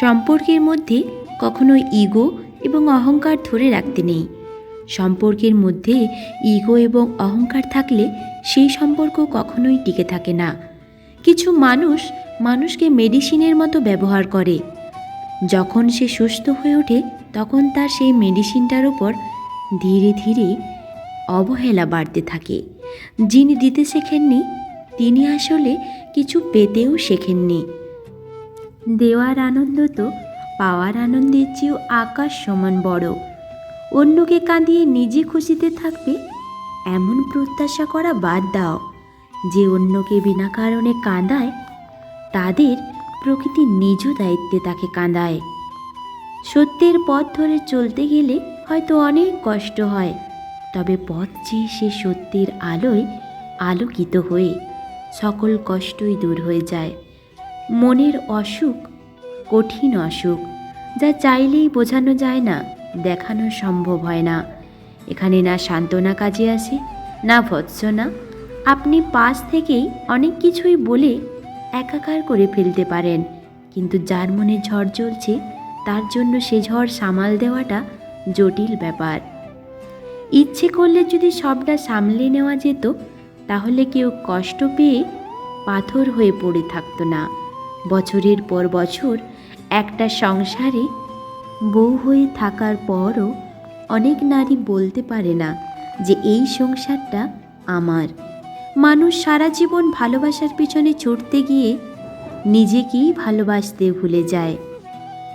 সম্পর্কের মধ্যে কখনো ইগো এবং অহংকার ধরে রাখতে নেই। সম্পর্কের মধ্যে ইগো এবং অহংকার থাকলে সেই সম্পর্ক কখনোই টিকে থাকে না। কিছু মানুষ মানুষকে মেডিসিনের মতো ব্যবহার করে। যখন সে সুস্থ হয়ে ওঠে, তখন তার সেই মেডিসিনটার ওপর ধীরে ধীরে অবহেলা বাড়তে থাকে। যিনি দিতে শেখেননি, তিনি আসলে কিছু পেতেও শেখেননি। দেওয়ার আনন্দ তো পাওয়ার আনন্দের চেয়েও আকাশ সমান বড়। অন্যকে কাঁদিয়ে নিজে খুশিতে থাকবে, এমন প্রত্যাশা করা বাদ দাও। যে অন্যকে বিনা কারণে কাঁদায়, তাদের প্রকৃতি নিজ দায়িত্বে তাকে কাঁদায়। সত্যের পথ ধরে চলতে গেলে হয়তো অনেক কষ্ট হয়, তবে পথ চেয়ে সে সত্যের আলোয় আলোকিত হয়ে সকল কষ্টই দূর হয়ে যায়। মনের অসুখ, কঠিন অসুখ, যা চাইলেই বোঝানো যায় না, দেখানো সম্ভব হয় না। এখানে না সান্ত্বনা কাজে আসে, না ভৎসনা। আপনি পাশ থেকেই অনেক কিছুই বলে একাকার করে ফেলতে পারেন, কিন্তু যার মনে ঝড় চলছে, তার জন্য সে ঝড় সামাল দেওয়াটা জটিল ব্যাপার। ইচ্ছে করলে যদি সবটা সামলে নেওয়া যেত, তাহলে কেউ কষ্ট পেয়ে পাথর হয়ে পড়ে থাকতো না। বছরের পর বছর একটা সংসারে বউ হয়ে থাকার পরও অনেক নারী বলতে পারে না যে এই সংসারটা আমার। মানুষ সারা জীবন ভালোবাসার পিছনে ছুটতে গিয়ে নিজেকেই ভালোবাসতে ভুলে যায়।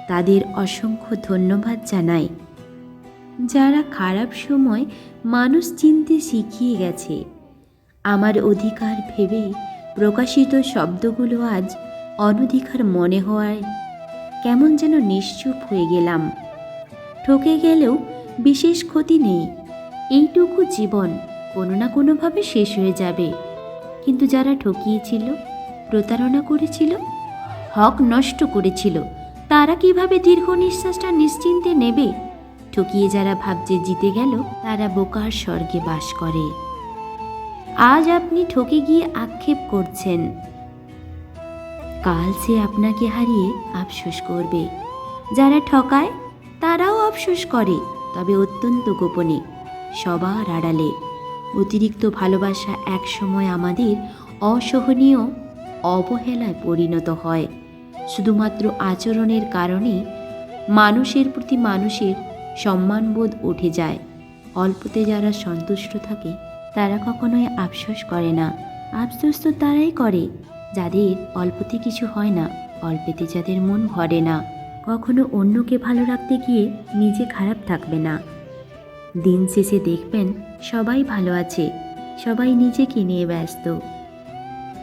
তাদের অসংখ্য ধন্যবাদ জানাই। যারা খারাপ সময় মানুষ চিনতে শিখিয়ে গেছে। আমার অধিকার ভেবে প্রকাশিত শব্দগুলো আজ অনধিকার মনে হওয়ায় কেমন যেন নিশ্চুপ হয়ে গেলাম। ঠকে গেলেও বিশেষ ক্ষতি নেই। এইটুকু জীবন কোনো না কোনোভাবে শেষ হয়ে যাবে। কিন্তু যারা ঠকিয়েছিল, প্রতারণা করেছিল, হক নষ্ট করেছিল, তারা কীভাবে দীর্ঘ নিঃশ্বাসটা নিশ্চিন্তে নেবে? ঠকিয়ে যারা ভাবছে জিতে গেল, তারা বোকার স্বর্গে বাস করে। আজ আপনি ঠকে গিয়ে আক্ষেপ করছেন। কাল সে আপনাকে হারিয়ে আফসোস করবে। যারা ঠকায়, তারাও আফসোস করে, তবে অত্যন্ত গোপনে, সবার আড়ালে। অতিরিক্ত ভালোবাসা একসময় আমাদের অসহনীয় অবহেলায় পরিণত হয়। শুধুমাত্র আচরণের কারণে মানুষের প্রতি মানুষের সম্মানবোধ উঠে যায়। অল্পতে যারা সন্তুষ্ট থাকে, তারা কখনোই আফসোস করে না। আফসোস তো তারাই করে। যাদের অল্পতে কিছু হয় না, অল্পেতে যাদের মন ভরে না। কখনো অন্যকে ভালো রাখতে গিয়ে নিজে খারাপ থাকবে না। দিন শেষে দেখবেন সবাই ভালো আছে, সবাই নিজেকে নিয়ে ব্যস্ত।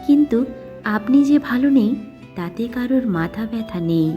কিন্তু আপনি যে ভালো নেই, তাতে কারোর মাথা ব্যথা নেই।